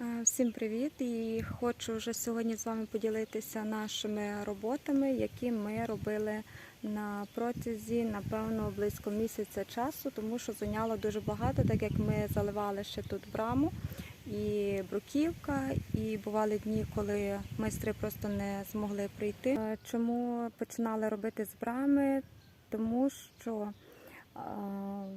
Е, Всім привіт! І хочу вже сьогодні з вами поділитися нашими роботами, які ми робили на протязі, напевно, близько місяця часу, тому що зайняло дуже багато, так як ми заливали ще тут браму і бруківка, і бували дні, коли майстри просто не змогли прийти. Е, Чому починали робити з брами? Тому що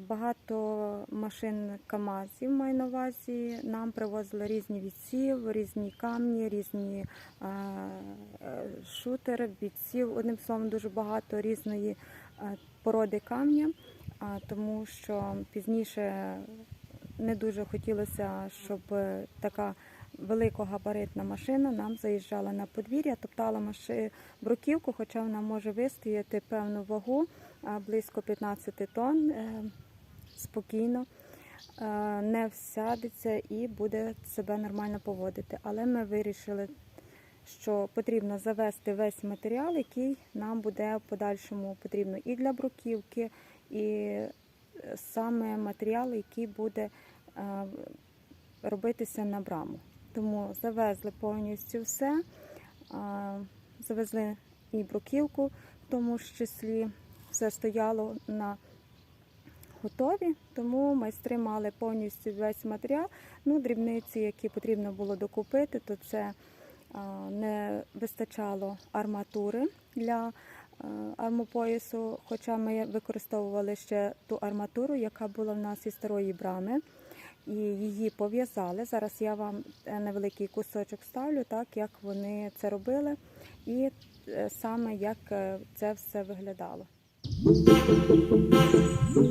Багато машин КАМАЗів маю на увазі. Нам привозили різні відсів, різні камні, різні е, шутери, відсів. Одним словом, дуже багато різної породи камня, тому що пізніше не дуже хотілося, щоб е, така великогабаритна машина нам заїжджала на подвір'я, топтала бруківку, хоча вона може вистояти певну вагу близько 15 тонн е, спокійно, е, не всядеться і буде себе нормально поводити. Але ми вирішили, що потрібно завести весь матеріал, який нам буде в подальшому потрібно і для бруківки, і е, саме матеріал, який буде робитися на браму. Тому завезли повністю все, завезли і бруківку, в тому ж числі все стояло на готові, тому майстри мали повністю весь матеріал. Ну, дрібниці, які потрібно було докупити, то це не вистачало арматури для армопоясу, хоча ми використовували ще ту арматуру, яка була в нас із старої брами і її пов'язали. Зараз я вам е, невеликий кусочок ставлю, так як вони це робили, і е, саме як е, це все виглядало. Música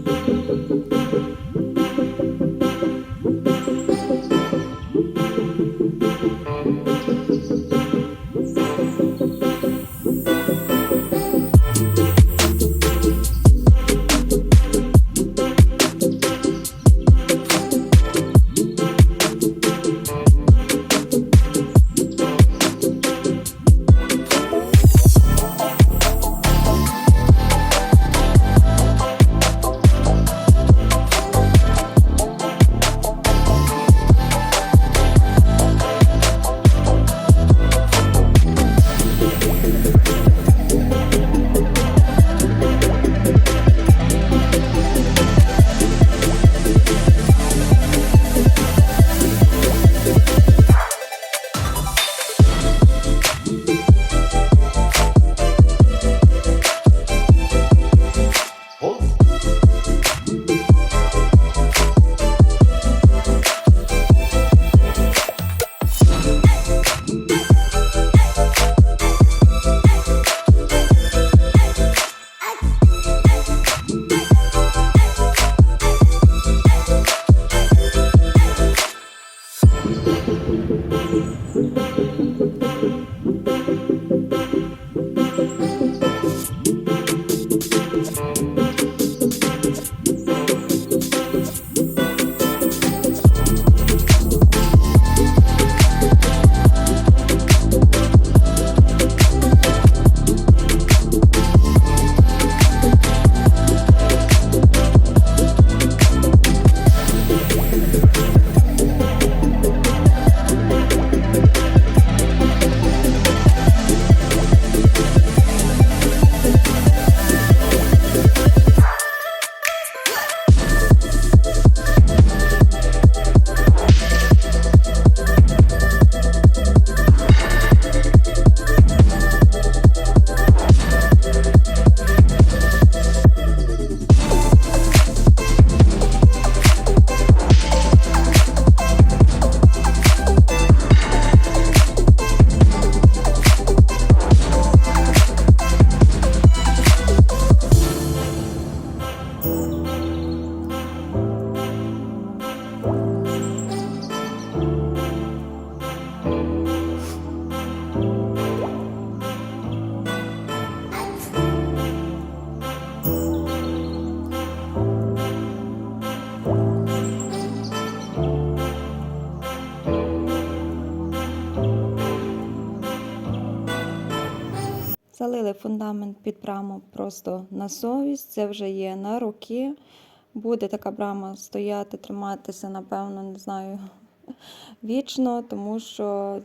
фундамент під браму просто на совість. Це вже є на руки. Буде така брама стояти, триматися, напевно, не знаю, вічно, тому що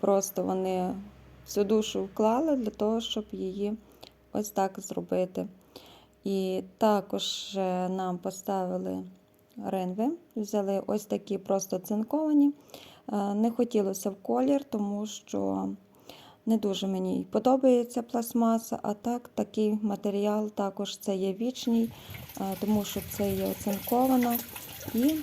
просто вони всю душу вклали для того, щоб її ось так зробити. І також е, нам поставили ринви, взяли ось такі просто цинковані. Е, Не хотілося в колір, тому що не дуже мені подобається пластмаса, а так такий матеріал також це є вічний, е, тому що це є оцинковано. І е,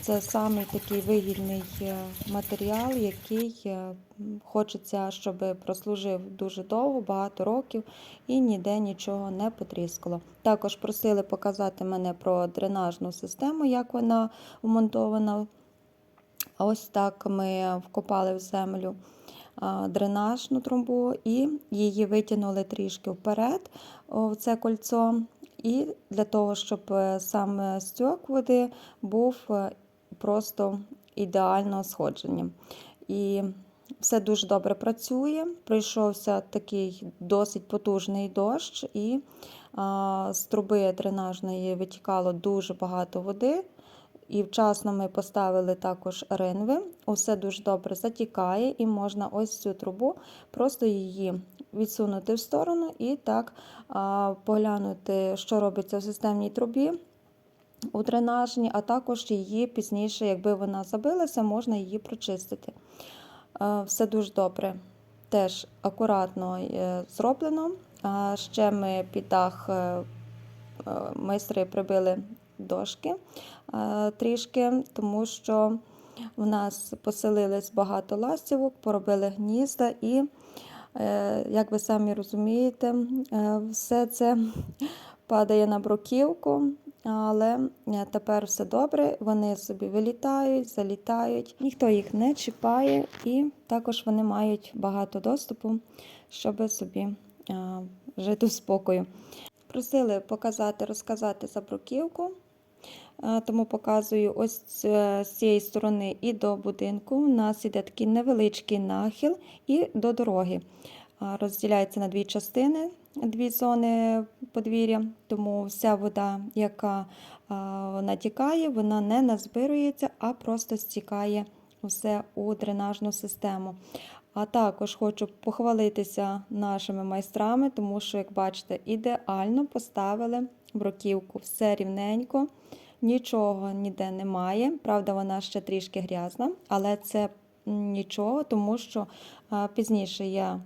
це самий такий вигідний е, матеріал, який хочеться, щоб прослужив дуже довго, багато років і ніде нічого не потріскало. Також просили показати мене про дренажну систему, як вона вмонтована. Ось так ми вкопали в землю дренажну трубу і її витягнули трішки вперед в це кольцо. І для того, щоб е, сам стьок води був е, просто ідеально сходженням. І все дуже добре працює. Прийшовся такий досить потужний дощ, і а, з труби дренажної витікало дуже багато води. І вчасно ми поставили також ринви. Усе дуже добре затікає, і можна ось цю трубу, просто її відсунути в сторону і так а, поглянути, що робиться в системній трубі у дренажній, а також її пізніше, якби вона забилася, можна її прочистити. Е, Все дуже добре. Теж акуратно е, зроблено. А ще ми під дах е, е, майстри прибили дошки трішки, тому що в нас поселились багато ластівок, поробили гнізда і, е, як ви самі розумієте, е, все це падає на бруківку, але е, тепер все добре. Вони собі вилітають, залітають, ніхто їх не чіпає, і також вони мають багато доступу, щоб собі е, жити в спокою. Просили показати, розказати за бруківку. Тому показую ось з цієї сторони і до будинку. У нас іде такий невеличкий нахил і до дороги. Розділяється на дві частини, дві зони подвір'я, тому вся вода, яка натікає, вона не назбирується, а просто стікає все у дренажну систему. А також хочу похвалитися нашими майстрами, тому що, як бачите, ідеально поставили бруківку, все рівненько. Нічого ніде немає. Правда, вона ще трішки грязна, але це нічого, тому що пізніше я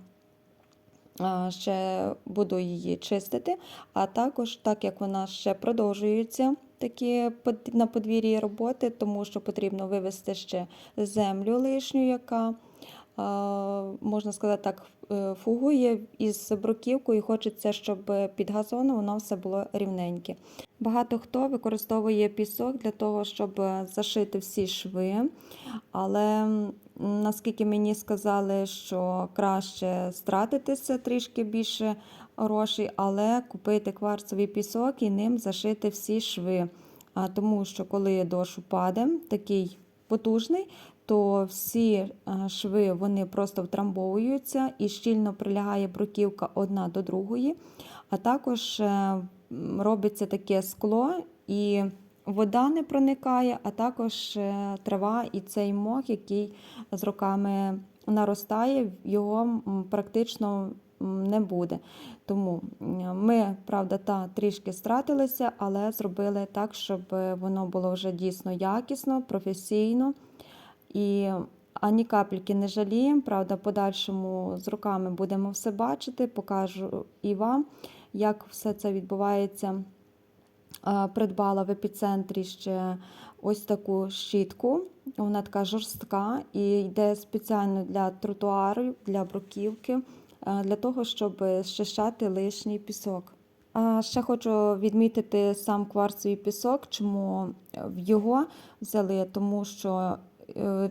ще буду її чистити. А також, так як вона ще продовжується такі на подвір'ї роботи, тому що потрібно вивести ще землю лишню, яка. Можна сказати так, е, фугує із бруківкою, і хочеться, щоб під газоном воно все було рівненьке. Багато хто використовує пісок для того, щоб зашити всі шви. Але наскільки мені сказали, що краще стратитися трішки більше грошей, але купити кварцевий пісок і ним зашити всі шви. Тому що коли дощ упаде, такий потужний, то всі е, шви вони просто втрамбовуються і щільно прилягає бруківка одна до другої. А також е, робиться таке скло, і вода не проникає, а також е, трава і цей мох, який з роками наростає, його практично не буде. Тому ми, правда, та трішки стратилися, але зробили так, щоб воно було вже дійсно якісно, професійно. І ані капельки не жаліємо. Правда, подальшому з руками будемо все бачити, покажу і вам, як все це відбувається. Придбала в епіцентрі ще ось таку щітку. Вона така жорстка і йде спеціально для тротуарів, для бруківки, для того, щоб щищати лишній пісок. А ще хочу відмітити сам кварцевий пісок, чому в його взяли, тому що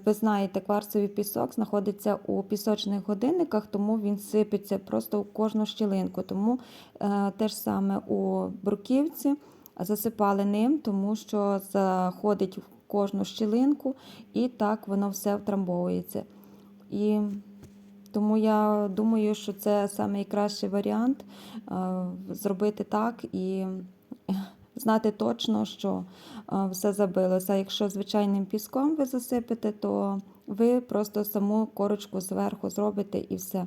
ви знаєте, кварцевий пісок знаходиться у пісочних годинниках, тому він сипеться просто в кожну щілинку. Тому е, те ж саме у бруківці засипали ним, тому що заходить в кожну щілинку і так воно все втрамбовується. І тому я думаю, що це найкращий варіант е, зробити так і знати точно, що е, все забилося. Якщо звичайним піском ви засипете, то ви просто саму корочку зверху зробите і все.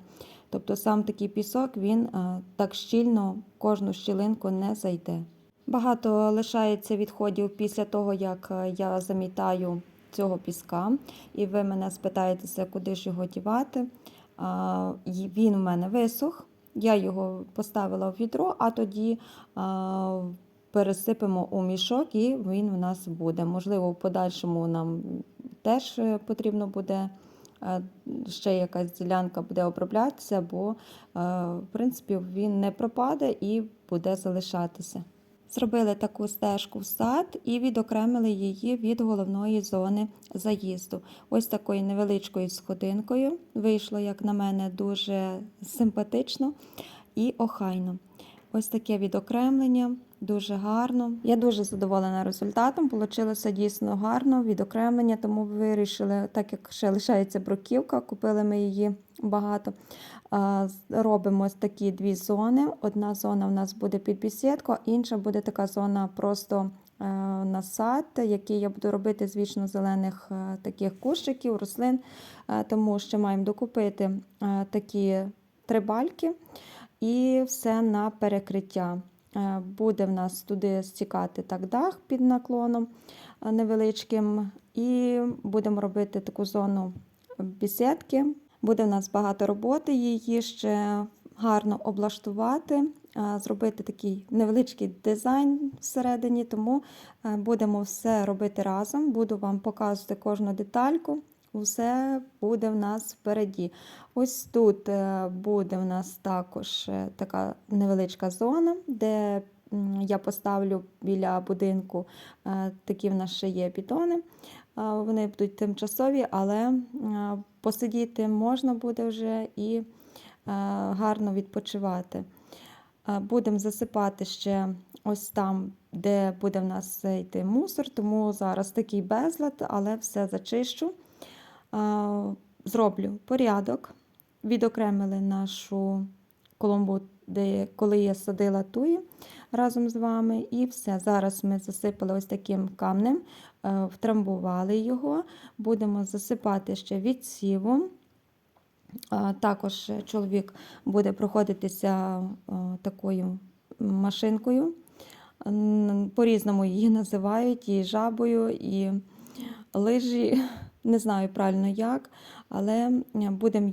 Тобто сам такий пісок він е, так щільно кожну щілинку не зайде. Багато лишається відходів після того, як е, я замітаю цього піска, і ви мене спитаєтеся, куди ж його дівати. Він у мене висох, я його поставила в відро, а тоді пересипемо у мішок, і він у нас буде. Можливо, в подальшому нам теж е, потрібно буде. е, Ще якась ділянка буде оброблятися, бо, е, в принципі, він не пропаде і буде залишатися. Зробили таку стежку в сад і відокремили її від головної зони заїзду. Ось такою невеличкою сходинкою. Вийшло, як на мене, дуже симпатично і охайно. Ось таке відокремлення, дуже гарно. Я дуже задоволена результатом. Получилося дійсно гарно відокремлення, тому вирішили, так як ще лишається бруківка, купили ми її багато. Робимо такі дві зони. Одна зона у нас буде під бесідку, інша буде така зона просто е, на сад, який я буду робити з вічно зелених е, таких кущиків, рослин. Е, Тому ще маємо докупити такі три бальки і все на перекриття. Е, Буде в нас туди стікати так дах під наклоном е, невеличким, і будемо робити таку зону бесідки. Буде в нас багато роботи, її ще гарно облаштувати, зробити такий невеличкий дизайн всередині, тому е, будемо все робити разом. Буду вам показувати кожну детальку. Усе буде в нас впереді. Ось тут е, буде в нас також е, така невеличка зона, де я поставлю біля будинку е, такі в нас ще є бітони. Вони будуть тимчасові, але посидіти можна буде вже і гарно відпочивати. Будемо засипати ще ось там, де буде в нас йти мусор, тому зараз такий безлад, але все зачищу. Зроблю порядок. Відокремили нашу коломбу, де, коли я садила туї разом з вами. І все. Зараз ми засипали ось таким камнем, е, втрамбували його. Будемо засипати ще відсівом. Також чоловік буде проходитися е, такою машинкою. По-різному її називають, і жабою, і лижі. Не знаю правильно як, але будемо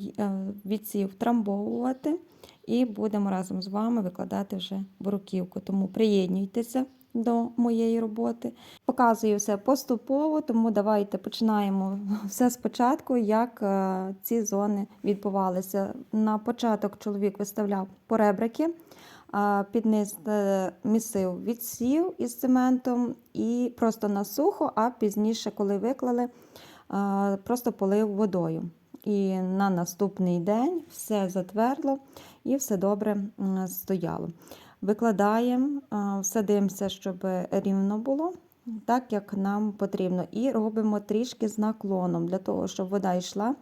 відсів втрамбовувати і будемо разом з вами викладати вже бруківку. Тому приєднуйтеся до моєї роботи. Показую все поступово, тому давайте починаємо все спочатку, як е, ці зони відбувалися. На початок чоловік виставляв поребрики, під низ е, місив відсів із цементом і просто на сухо, а пізніше, коли виклали, просто полив водою. І на наступний день все затвердло і все добре стояло. Викладаємо, дивимося, щоб рівно було, так як нам потрібно. І робимо трішки з наклоном, для того, щоб вода йшла,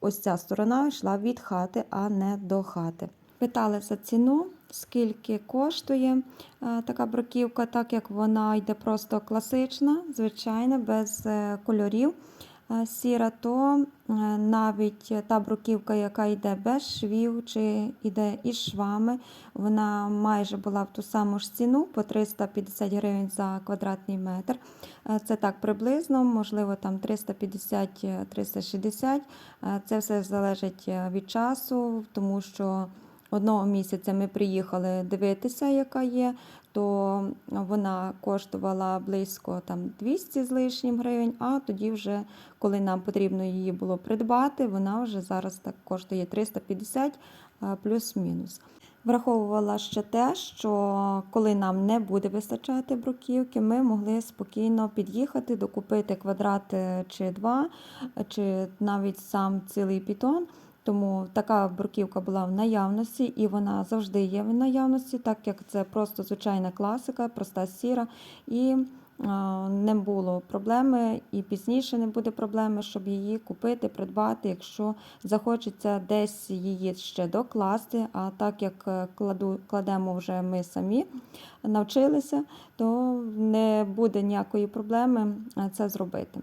ось ця сторона йшла від хати, а не до хати. Питали за ціну, скільки коштує е, така бруківка, так як вона йде просто класична, звичайна, без е, кольорів. е, Сіра, то навіть та бруківка, яка йде без швів чи йде із швами, вона майже була в ту саму ж ціну по 350 гривень за квадратний метр. Це так приблизно, можливо, там 350-360. Е, Це все залежить від часу, тому що одного місяця ми приїхали дивитися, яка є, то вона коштувала близько там 200 з лишнім гривень, а тоді вже, коли нам потрібно її було придбати, вона вже зараз так коштує 350 плюс-мінус. Враховувала ще те, що коли нам не буде вистачати бруківки, ми могли спокійно під'їхати, докупити квадрат е, чи два, е, чи навіть сам цілий пітон. Тому така бруківка була в наявності, і вона завжди є в наявності, так як це просто звичайна класика, проста сіра. І а, не було проблеми і пізніше не буде проблеми, щоб її купити, придбати, якщо захочеться десь її ще докласти. А так як е, кладу, кладемо вже ми самі, навчилися, то не буде ніякої проблеми е, це зробити.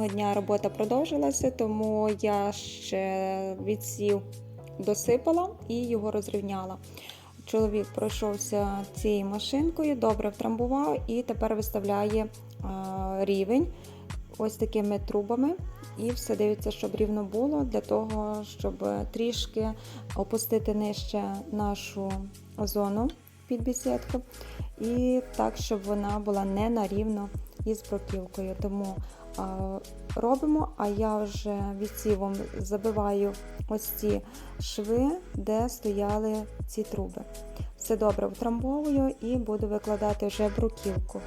Наступного дня робота продовжилася, тому я ще відсів досипала і його розрівняла. Чоловік пройшовся цією машинкою, добре втрамбував і тепер виставляє рівень ось такими трубами. І все дивиться, щоб рівно було, для того, щоб трішки опустити нижче нашу зону під бісідку. І так, щоб вона була не на рівно із бруківкою. Тому робимо, а я вже відсівом забиваю ось ці шви, де стояли ці труби. Все добре втрамбовую і буду викладати вже бруківку.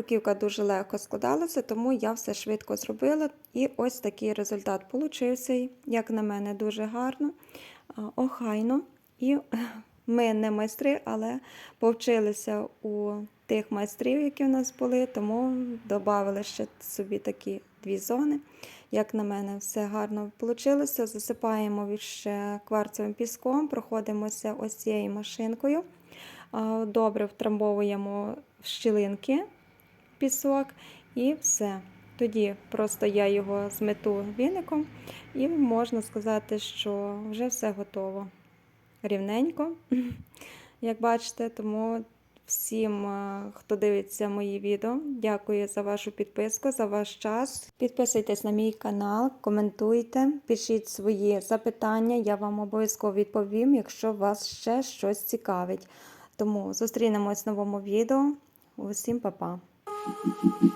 Бруківка дуже легко складалася, тому я все швидко зробила. І ось такий результат получився, як на мене, дуже гарно, охайно. І ми не майстри, але повчилися у тих майстрів, які в нас були, тому додали ще собі такі дві зони. Як на мене, все гарно вийшло. Засипаємо ще кварцевим піском, проходимося ось цією машинкою. Добре втрамбовуємо в щілинки пісок і все. Тоді просто я його змету віником, і можна сказати, що вже все готово. Рівненько, як бачите, тому всім, е, хто дивиться мої відео, дякую за вашу підписку, за ваш час. Підписуйтесь на мій канал, коментуйте, пишіть свої запитання, я вам обов'язково відповім, якщо вас ще щось цікавить. Тому зустрінемось в новому відео. Усім па-па! Thank you.